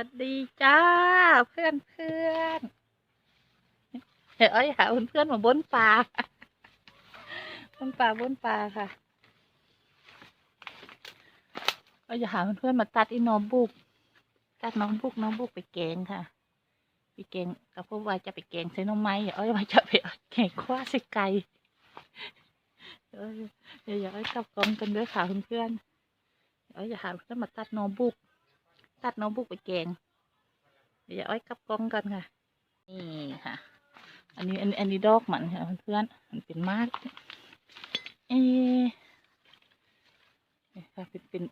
วัสดีจ้า เพื่อนเพื่อนเดี๋ยวเอ้ยหาเพื่อนเพื่อนมาบนป่าบนป่าบนป่าค่ะเราจะหาเพื่อนเพื่อนมาตัดอีน้องบุก ตัดน้องบุกน้องบุกไปแกงค่ะ ไปแกงกับพวกว่าจะไปแกงใส่น้องไม้เอ้ยว่าจะไปแกงคว้าใส่ไก่เอ้ยเดี๋ยวอยากให้กลับกองกันด้วยค่ะเพื่อนเพื่อนเอ้ยอย่าหาเพื่อนมาตัดน้องบุก ตัดน้องบุกไปแกง เดี๋ยวอ้อยกลับกล้องกันค่ะ นี่ค่ะ อันนี้อันอันนี้ดอกมันค่ะเพื่อนมันเป็นมาก เอ๊ะนี่ค่ะเป็นเป็น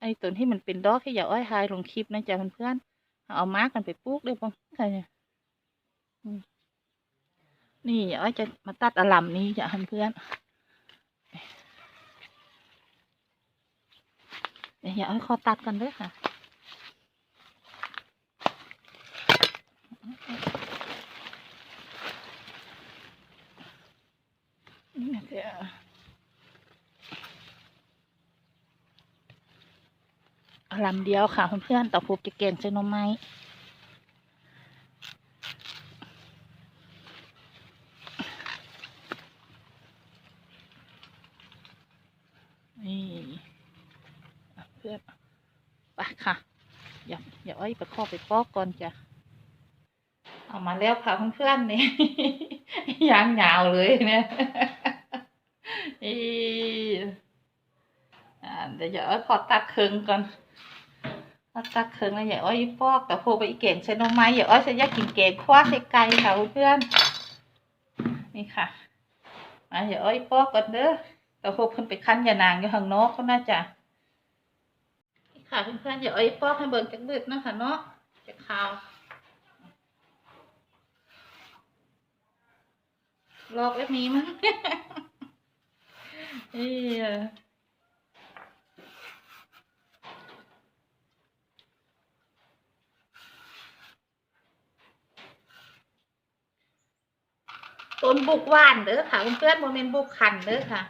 ไอ้ต้นที่มันเป็นดอกที่อย่าอ้อยหายลงคลิปนะจ๊ะเพื่อนๆเอามากกันไปปลูกได้ปะค่ะเนี่ยอืมนี่อย่าอ้อยจะมาตัดอลัมนี้จ้ะเพื่อนๆเดี๋ยวอย่าอ้อยขอตัดกันด้วยค่ะ นี่นะเอาลำเดียวค่ะเพื่อนๆต่อผูกจะเก่งใช้นมไม้นี่เพื่อนไปค่ะ อย่าอย่าอ้อยไปข้อไปปอกก่อนจ้ะเอามาแล้วค่ะเพื่อนๆนี่ยางยาวเลยเนี่ย อีอ่าเดี๋ยวอย่าอ้อยขอตัดครึ่งก่อนขอตัดครึ่งแล้วอย่าอ้อยปอกแต่โพไปอีกเก่งใช้นมไม้อย่าอ้อยจะอยากกินเก่งคว้าใส่ไก่ค่ะเพื่อนนี่ค่ะมาอย่าอ้อยปอกก่อนเด้อแต่โพเพิ่นไปคั้นยานางอยู่ข้างนอกเขาน่าจะนี่ค่ะเพื่อนๆอย่าอ้อยปอกให้เบิ่งจักดึกนะคะเนาะจะขาวลอกแบบนี้มั้ง เอ้ยต้นบุกวานเด้อค่ะเพื่อนโมเมนต์บุกขันเด้อค่ะ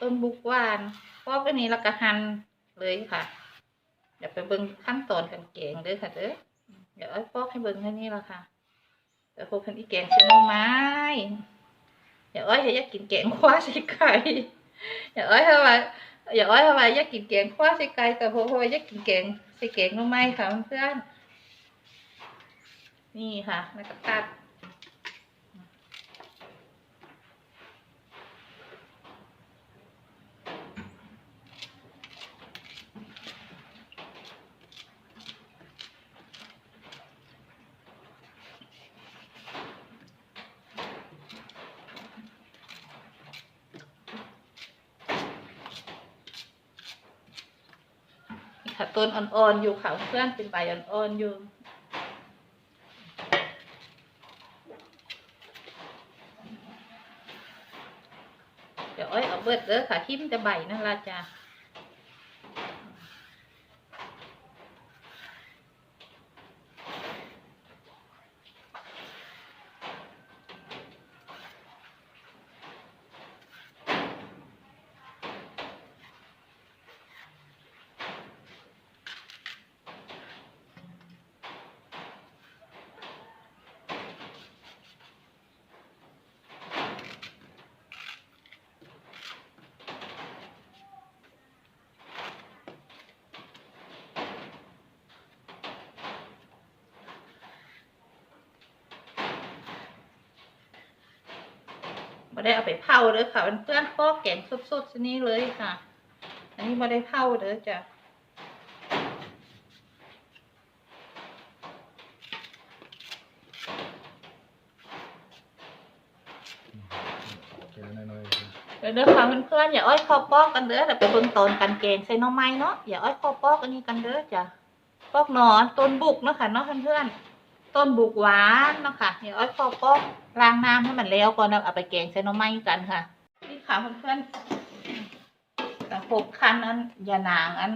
ต้นบุกวานพอกอันนี้แล้วก็หั่นเลยค่ะเดี๋ยวไปเบิ่งขั้นตอนกันแกงเด้อค่ะเด้อเดี๋ยวเอาปอกให้เบิ่งแค่นี้ละค่ะแต่พวกเพิ่นอีแกงใส่น่ไม้ อย่าอ้อยอยากกินแกงคว้าใส่ไก่อย่าอ้อยทำไมอย่าอ้อยทำไมอยากกินแกงคว้าใส่ไก่แต่พอพวกอยากกินแกงใส่แกงหน่อไม่ค่ะเพื่อนนี่ค่ะแล้วก็ตัดนี่ ค่ะต้นอ่อนๆอยู่ค่ะเพื่อนเป็นใบอ่อนๆอยู่เดี๋ยวอ้อยเอาเบิดเด้อค่ะทิ่มจะใบนั่นละจ้า ม่ได้เอาไปเผาเด้อค่ะเป็นเพื่อนๆปอกแกงสดๆชนี้เลยค่ะ อันนี้ม่ได้เผาเด้อจ้ะเดี๋ยวเด้อค่ะเพื่อนๆอย่าอ้อยคอปอกกันเด้อแต่ไปเบิ่งตอนกันแกงใส่หน่อไม้เนาะอย่าอ้อยคอปอกอันนี้กันเด้อจ้ะปอกหนอนต้นบุกเนาะค่ะเนาะเพื่อนๆ ต้นบุกหวานเนาะค่ะอย่าอ้อยคอปอกล้างน้ำให้มันแล้วก่อนเอาไปแกงใส่น่อไม้กันค่ะ นี่ค่ะเพื่อนๆแต่หกคันนั้นย่านางอัน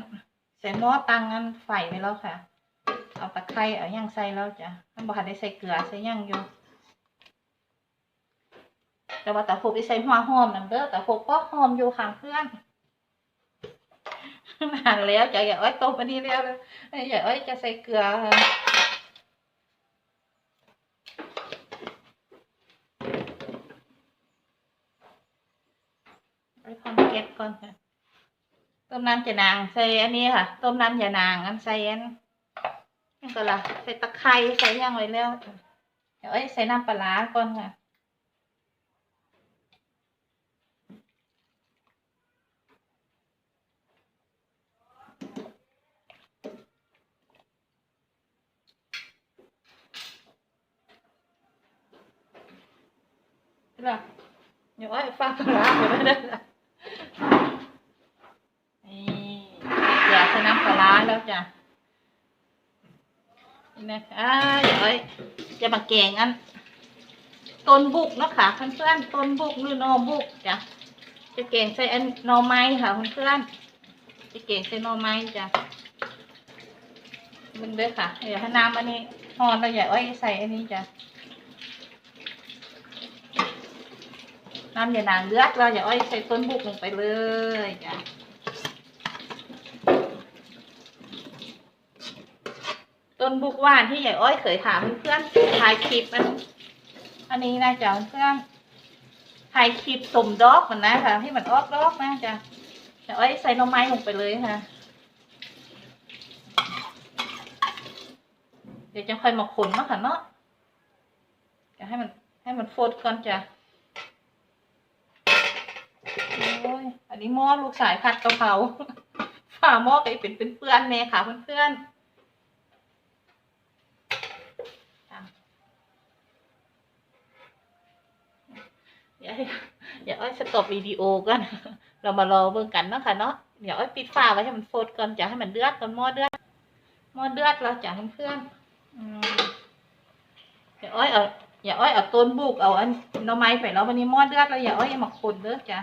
ใส่หม้อตังอันไฟไว้แล้วค่ะ เอาตะไคร้เอาย่างใส่แล้วจ้ะมันบ่ทันได้ใส่เกลือใส่ย่างอยู่แต่ว่าแต่พวกที่ใส่หัวหอมนั่นเด้อแต่พวกก็หอมอยู่ค่ะเพื่อนนานแล้วจ้ะอย่าอ้อยต้มอันนี้แล้วเลยอย่าอ้อยจะใส่เกลือค่ะไว้คอนเก็ตก่อนค่ะ ต้มน้ำจะนางใส่อันนี้ค่ะ ต้มน้ำยานางอันใส่อันนี่ก็ละใส่ตะไคร้ใส่ย่างไว้แล้วเดี๋ยวอ้ยใส่น้ำปลาก่อนค่ะล่ะเดี๋ยวไอ้ฟ้าปลาไปแล้วนะนี่อยากใส่น้ำปลาร้าแล้ว จ้ะนี่นะคะยวไอ้จะมาแกงอันต้นบุกเนาะค่ะเพื่อนๆต้นบุกหรือนอบุกจ้ะจะแกงใส่อันนอไม้ค่ะเพื่อนๆจะแกงใส่นอไม้จ้ะมึงเด้อค่ะเดี๋ยวให้น้ำอันนี้หอนแล้วอย่าอ้อยใส่อันนี้จ้ะน้ำอย่านางเลือดเราอย่าอ้อยใส่ต้นบุกลงไปเลยจ้ะ นบุกหว่านที่ใหญ่อ้อยเคยถามเพื่อนถ่ายคลิปมัน อันนี้นะจ๊ะเพื่อนถ่ายคลิปสมดอกมันนะค่ะให้มันออกดอกนะจ๊ะอย่อ้อยใส่น่อไม้ลงไปเลยค่ะ เดี๋ยวจะค่อยมาขนเนาค่ะเนาะจะให้มันให้มันโฟดก่อนจ้ะโอ้ยอันนี้หม้อลูกสายผัดกะเพราฝ่าหม้อก็เป็นเป็นเปื้อนแน่ค่ะเพื่อนๆ เดี๋ยวให้เดี๋ยวอ้อยสต็อปวิดีโอก่อนเรามารอเบิ่งกันเนาะค่ะเนาะเดี๋ยวอ้อยปิดฝาไว้ให้มันฟดก่อนจะให้มันเดือดก่อนหม้อเดือดหม้อเดือดเราจะเพื่อนอืมเดี๋ยวอ้อยเอาอย่าอ้อยเอาต้นบุกเอาอันหน่อไม้ไปแล้ววันนี้หม้อเดือดแล้วอย่าอ้อยมาคนเด้อจ้ะ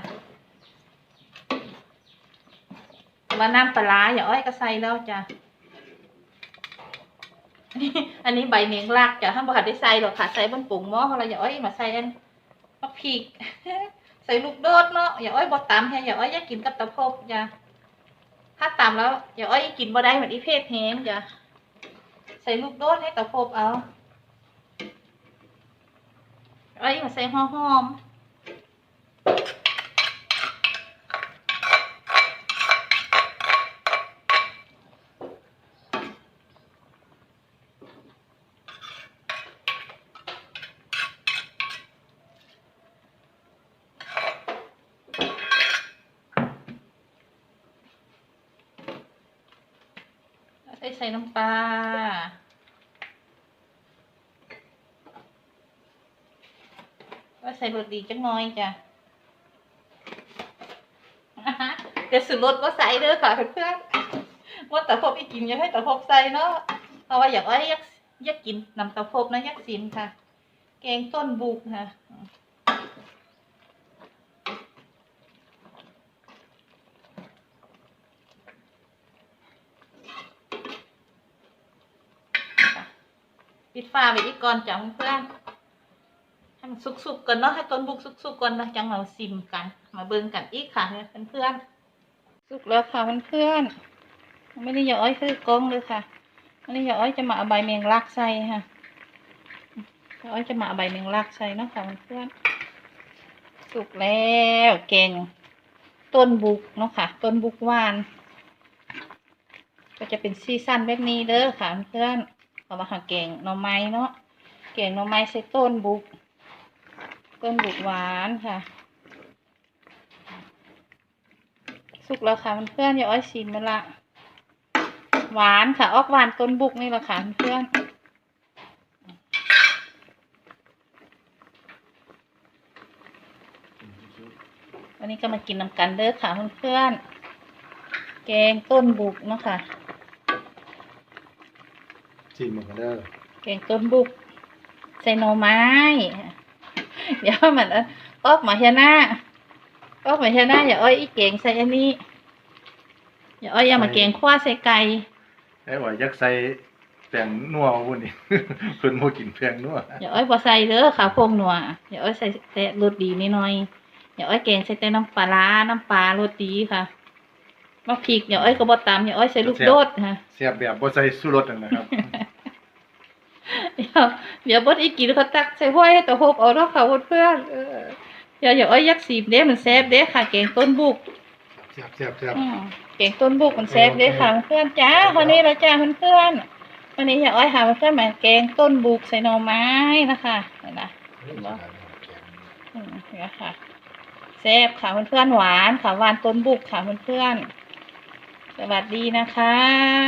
ว่าน้ำปลาอย่าอ้อยก็ใส่แล้วจ้ะอันนี้ใบเมียงลากจ้ะท่านบอกได้ใส่หรอกค่ะใส่บนปุ่งหม้อเราอย่าอ้อยมาใส่อัน ผักผีกใส่ลูกโดดเนาะอย่าอ้อยบดตำแฮอย่าอ้อยอยากกินกับตะพบจ้ะถ้าตำแล้วอย่าอ้อยกินบ่ได้เหมือนอีเพศแห้งจ้ะใส่ลูกโดดให้ตะพบเอาอ้อยมาใส่หอมๆ ใส่ใส่น้ำปลาก็ใส่รสดีจังน้อยจ้ะเดี๋ยวสุรสก็ใส่เด้อค่ะเพื่อนๆว่าแต่พบอีกกินอยังให้แต่พบใส่เนาะเพราะว่าอยากอ้ยอยากยากกินน้ำตะพบนะยากสินค่ะ แกงต้นบุกค่ะ ปิดฝาไว้อีกก่อนจ้ะเพื่อนๆให้มันสุกๆก่อนเนาะให้ต้นบุกสุกๆก่อนนะจังเราซิมกัน มาเบิ่งกันอีกค่ะเพื่อนๆสุกแล้วค่ะเพื่อนๆไม่ได้ย่าอ้อยคือกล้องเลยค่ะไม่ได้ย่าอ้อยจะมาเอาใบเมียงลักใส่ค่ะย่าอ้อยจะมาเอาใบเมียงลักใส่เนาะค่ะเพื่อนๆสุกแล้วแกงต้นบุกเนาะค่ะ ต้นบุกหวาน ก็จะเป็นซีซั่นแบบนี้เด้อค่ะเพื่อนๆ เอามาหาแกงหน่อไม้เนาะแกงหน่อไม้ใส่ต้นบุก ต้นบุกหวานค่ะ สุกแล้วค่ะเพื่อนๆอย่าอ้อยชิมมันละหวานค่ะ ออกหวานต้นบุกนี่แหละค่ะเพื่อนวันนี้ก็มากินน้ำกันเด้อค่ะเพื่อนๆแกงต้นบุกเนาะค่ะ ชิมเหมือนกันเด้อแกงต้นบุก ใส่หน่อไม้ เดี๋ยวมันเอาออกมาเฮียหน้าออกมาเฮียหน้าอย่าอ้อยอีแกงใส่อันนี้ อย่าอ้อยอย่ามาแกงคว้าใส่ไก่ไอ้ว่ายักใส่แป้งนัววุ่นนี่เพิ่นบ่กินแป้งนัวอย่าอ้อยบ่ใส่เด้อขาวโพงหนัวอย่าอ้อยใส่แต่รสดีนิดหน่อยอย่าอ้อยแกงใส่แต่น้ำปลาร้าน้ำปลารสดีค่ะ มาพริกอย่าอ้อยก็บ่ตำอย่าอ้อยใส่ลูกโดดฮะเสียบแบบบ่ใส่สู้รสนั่นนะครับ เดี๋ยวเดี๋ยวบดอีกกินเขาตักใส่ห้วยให้ตะโฮบเอาเนาะค่ะเพื่อนๆเอออย่าอย่าอ้อยยักษ์สีบเด้มันแซ่บเด้ค่ะ แกงต้นบุกเสียบเสียบเสียบอืมแกงต้นบุกมันแซ่บเด้ค่ะเพื่อนๆจ้าวันนี้เราจ้าเพื่อนๆวันนี้อย่าอ้อยหาเพื่อนๆมาแกงต้นบุกใส่หน่อไม้นะคะเห็นนะอืมเนี่ยค่ะแซ่บค่ะเพื่อนๆหวานค่ะหวานต้นบุกค่ะเพื่อนๆ สวัสดีนะคะ